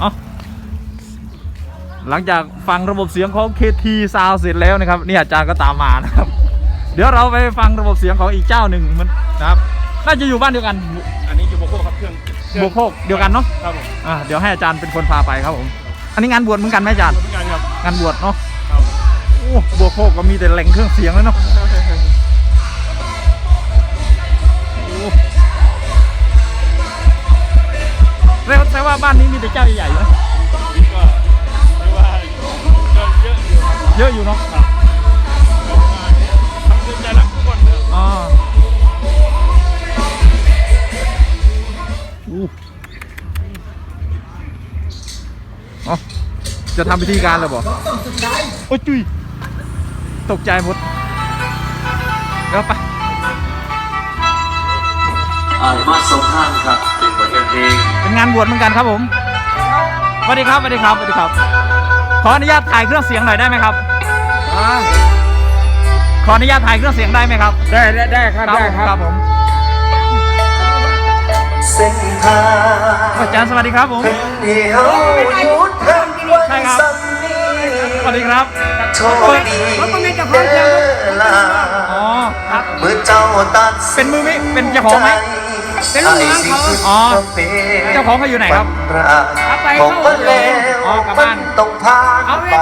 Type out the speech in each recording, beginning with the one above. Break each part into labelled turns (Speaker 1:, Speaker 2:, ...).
Speaker 1: เอาหลังจากฟังระบบเสียงของ KT Sound เสร็จแล้วนะครับนี่อาจารย์ก็ตามมานะครับ เดี๋ยวเราไปฟังระบบเสียงของอีกเจ้าหนึ่งมันนะครับน่าจะอยู่บ้านเดียวกัน
Speaker 2: อันนี้ยูโบโก้ครับเครื่องเครื่อง
Speaker 1: บวกโคกเดียวกันเนาะ
Speaker 2: ครับผม
Speaker 1: อ่าเดี๋ยวให้อาจารย์เป็นคนพาไปครับผมอันนี้งานบวชเหมือนกันไหมอาจารย์
Speaker 2: เหมือนกันครับ
Speaker 1: งานบวชเนาะ
Speaker 2: ครับ
Speaker 1: โอ้บวกโคกก็มีแต่แหล่งเครื่องเสียงเลยเนาะ แสดงแสดงว่าบ้านนี้มีแต่เจ้าใหญ่ๆนะ
Speaker 2: ก็เรียกว่าก็เยอะอยู่ครับ
Speaker 1: เยอะอยู่เนาะ
Speaker 2: ครับทำใจรักทุกคนเลย
Speaker 1: อ๋ออู้อ๋อจะทำพิธีการเลยบ่โอ้ยจุยตกใจหมดเดี๋ยวไป
Speaker 3: อ่านมาสองข้างครับเป็นผลงานเพลง
Speaker 1: เป็นงานบวชเหมือนกันครับผมสวัสดีครับสวัสดีครับสวัสดีครับ ขออนุญาตถ่ายเครื่องเสียงหน่อยได้ไหมครับขออนุญาตถ่ายเครื่องเสียงได้ไหมครับ
Speaker 2: ได้ได้ได้ครับได้
Speaker 1: ผมครับผม
Speaker 3: เส้นทาง
Speaker 1: อาจารย์สวัสดีครับผม
Speaker 3: เป็นเดียวหยุดพักไว้
Speaker 1: ใช่ครับ
Speaker 3: สักนิด
Speaker 1: สวัสดีครับ
Speaker 3: โชคดีเด้อลา
Speaker 1: อ๋อ ครับ
Speaker 3: เมื่อเจ้าตัดสิ
Speaker 1: เป็นมือมิเป็นเจ้าของไหม
Speaker 3: เป็นลูกน้องเขา
Speaker 1: อ๋อเจ้าของเขาอยู่ไหนครับ
Speaker 3: เอาไปเข้าเวร
Speaker 1: อ๋อกลับบ้าน
Speaker 3: ต้องพาไป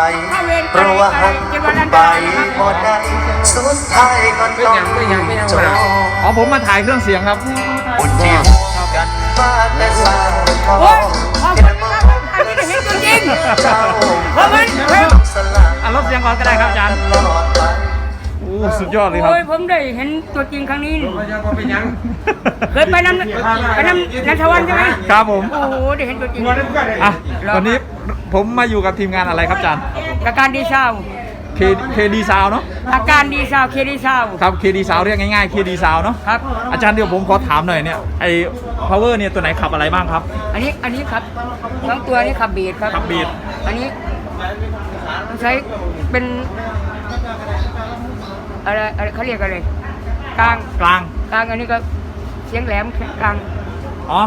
Speaker 3: เพราะว่าหันไปบ่ได้สุดท้ายก็ต้องจบ
Speaker 1: อ๋อผมมาถ่ายเครื่องเสียงครับ
Speaker 3: บุญที่กันมาแต่สายพอ
Speaker 4: โอ้ยพอผมอันนี้ได้เห็นตัวจริง
Speaker 3: เจ้า
Speaker 4: เพราะมันเพราะ
Speaker 3: สละ
Speaker 1: อะลดเสียงก่อนก็ได้ครับอาจารย์
Speaker 3: ตลอดไป
Speaker 1: โอ้ สุดยอดเลยครับ
Speaker 4: โอ้ยผมได้เห็นตัวจริงครั้งนี้นี่เคยไปน้ำไปน้ำนันทวันใช่ไหม
Speaker 1: ครับผม
Speaker 4: โอ้โหได้เห็นตัวจริง
Speaker 1: อะวันนี้ผมมาอยู่กับทีมงานอะไรครับอาจารย์
Speaker 4: อาการดีเศร้า
Speaker 1: K KD Sound เนาะ
Speaker 4: อาการดีเศร้าเคดีเศร้า
Speaker 1: ครับ KD Sound เรียกง่ายๆ KD Sound เนาะ
Speaker 4: ครับ
Speaker 1: อาจารย์เดี๋ยวผมขอถามหน่อยเนี่ยไอ้ power เนี่ยตัวไหนขับอะไรบ้างครับ
Speaker 4: อันนี้อันนี้ครับสองตัวนี้ขับบีดครับ
Speaker 1: ขับบีท
Speaker 4: อันนี้ใช้เป็น อะไรอะไรเขาเรียกอะไรกลาง
Speaker 1: กลาง
Speaker 4: กลางอันนี้ก็เสียงแหลมกลาง
Speaker 1: อ๋อ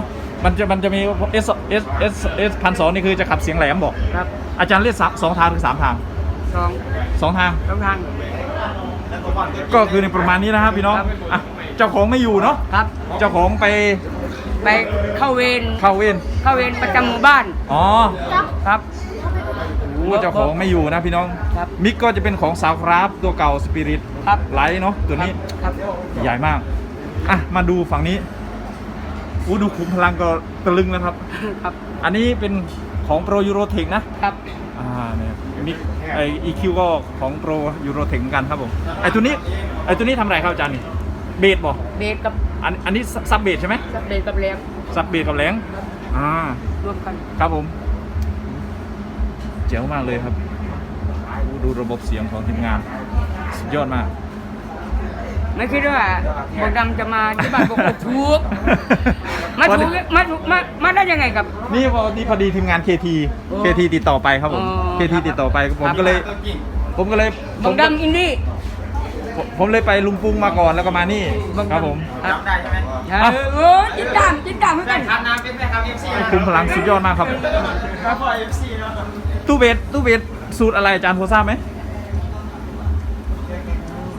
Speaker 1: มันจะมันจะมี S S S S พันสองนี่คือจะขับเสียงแหลมบอก
Speaker 4: ครับ
Speaker 1: อาจารย์เรียกสามสองทางหรือสามทาง
Speaker 4: สอง
Speaker 1: สองทาง
Speaker 4: สองทาง
Speaker 1: ก็คือในประมาณนี้นะครับพี่น้อง
Speaker 4: ครับ
Speaker 1: อะเจ้าของไม่อยู่เนาะ
Speaker 4: ครับ
Speaker 1: เจ้าของไป
Speaker 4: ไปเข้าเวร
Speaker 1: เข้าเวร
Speaker 4: เข้าเวรประจำหมู่บ้าน
Speaker 1: อ๋อ
Speaker 4: ครับ
Speaker 1: โอ้เจ้าของไม่อยู่นะพี่น้อง
Speaker 4: ครับ
Speaker 1: มิกก็จะเป็นของสาวคราฟตัวเก่าสปิริต
Speaker 4: ครับ
Speaker 1: ไลท์เนาะตัวนี้
Speaker 4: ครับ
Speaker 1: ใหญ่มาก อะ มาดูฝั่งนี้อู้ดูขุมพลังก็ตะลึงแล้วครับ
Speaker 4: ครับ
Speaker 1: อันนี้เป็นของโปรยูโรเทคนะ
Speaker 4: ครับ
Speaker 1: อ่าเนี่ยมิกไอ EQ ก็ของโปรยูโรเทคเหมือนกันครับผมไอตัวนี้ไอตัวนี้ทำอะไรครับอาจารย์นี่เบสบอก
Speaker 4: เบสกับ
Speaker 1: อันอันนี้ซับเบสใช่ไหม
Speaker 4: เบสกับแหลม
Speaker 1: ซับเบสกับแหลงอ่าร
Speaker 4: วมกัน
Speaker 1: ครับผม เจ๋วมากเลยครับอู้ดูระบบเสียงของทีมงาน สุดยอดมาก
Speaker 4: ไม่คิดว่าบกดำจะมาที่บ้านบกถูกมาถูกมาถูกมามาได้ยังไงกับ
Speaker 1: นี่พอดีพอดีทีมงาน KT
Speaker 4: โอ้
Speaker 1: KT ติดต่อไปครับผม
Speaker 4: อ๋อ
Speaker 1: KT ติดต่อไปผม
Speaker 4: ครับ
Speaker 1: ก็เลย ผมก็เลย
Speaker 4: บกดำอินดี้
Speaker 1: ผมผมเลยไปลุงปุงมาก่อนแล้วก็มานี่ครับผม
Speaker 4: ครับใช่โอ้ยจิตตามจิตตามเหมือนกัน
Speaker 1: คุมพลังสุดยอดมากครับ ตู้เบสตู้เบสสูตรอะไรอาจารย์พอทราบไหม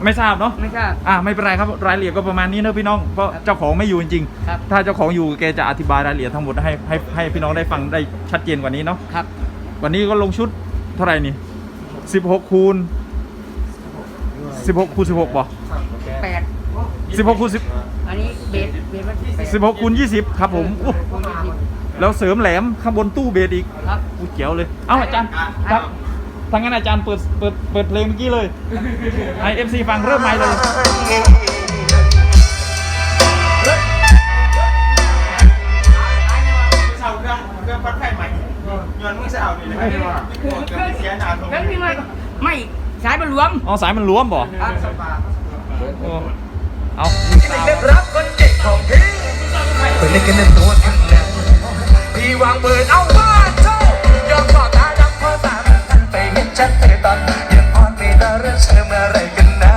Speaker 1: ไม่ทราบเนาะ
Speaker 4: ไม่ใช่
Speaker 1: อ่าไม่เป็นไรครับรายละเอียดก็ประมาณนี้นะพี่น้องเพราะเจ้าของไม่อยู่จริงๆ
Speaker 4: ครับ
Speaker 1: ถ้าเจ้าของอยู่แกจะอธิบายรายละเอียดทั้งหมดให้ให้ให้พี่น้องได้ฟังได้ชัดเจนกว่านี้เนาะ
Speaker 4: ครับ
Speaker 1: วันนี้ก็ลงชุดเท่าไหร่นี่สิบหกคูณสิบหกคูณสิบหกบ่
Speaker 4: แปด
Speaker 1: สิบหกคูณสิบ
Speaker 4: อันนี้เบสเบสมันแปด
Speaker 1: สิบหกคูณยี่สิบครับผมอู้
Speaker 4: คูณยี่สิบ
Speaker 1: แล้วเสริมแหลมข้างบนตู้เบสอีก
Speaker 4: ครับ
Speaker 1: อู้เจ๋วเลย เอ้าอาจารย์ครับทางนั้นอาจารย์เปิดเปิดเปิดเพลงเมื่อกี้เลยไอเอฟซีฟังเริ่มใหม่เลย
Speaker 2: เสาเครื่องเครื่องพัดไฟใหม่ย้อนมึงเสานี่เลยเครื่องเสียหนาตรง
Speaker 4: แล้วนี่มันไม่สายมันรวม
Speaker 1: อ๋อสายมันรวมบ่โอ้เอา
Speaker 3: เลือกรักคนเก่งของพี่เปิดเล่นกันในตัวกันน ทีวางปืนเอาบ้านเจ้ายอมขอตาดำเพราะตาทันไปเห็นชัดเจนตอนยังอ่อนไม่ได้เรื่องเชื่อเมื่อไรกันนะ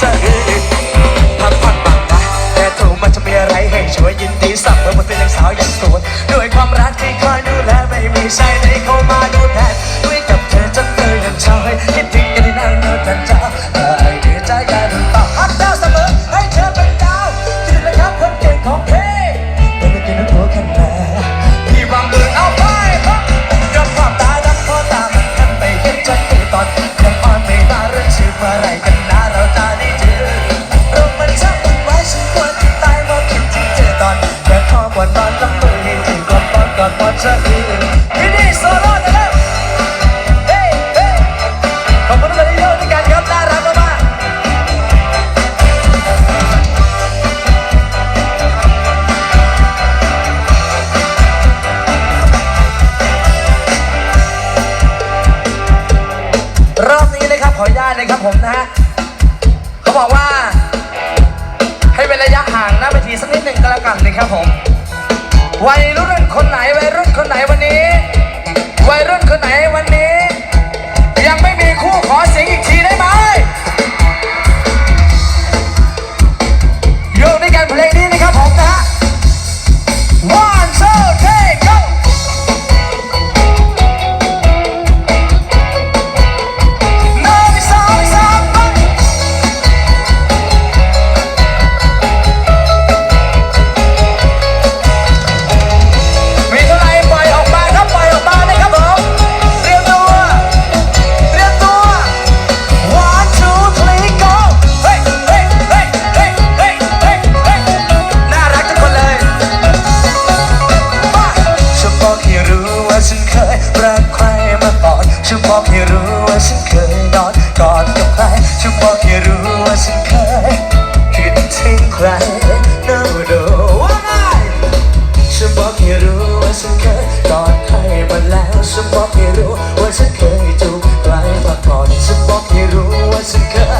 Speaker 3: สะอื้พักผ่อนบ้างนะแต่ตัวมันจะมีอะไรให้ช่วยยินดีสับเมื่อหมดเป็นยังสาวยังสวยด้วยความรักที่คอยดูแลไม่มีใช่ในเข้ามา เขาบอกว่า ให้เป็นระยะห่างหน้าเวทีสักนิดหนึ่งก็แล้วกันนะครับผม วัยรุ่นคนไหนวัยรุ่นคนไหนวันนี้ วัยรุ่นคนไหนวันนี้ บอกให้รู้ว่าฉันเคยรักใครมาก่อนฉันบอกให้รู้ว่าฉันเคยนอนกอดกับใครฉันบอกให้รู้ว่าฉันเคยคิดถึงใคร No no ว่าไงฉันบอกให้รู้ว่าฉันเคยกอดใครมาแล้วฉันบอกให้รู้ว่าฉันเคยจูบใครมาก่อนฉันบอกให้รู้ว่าฉันเคย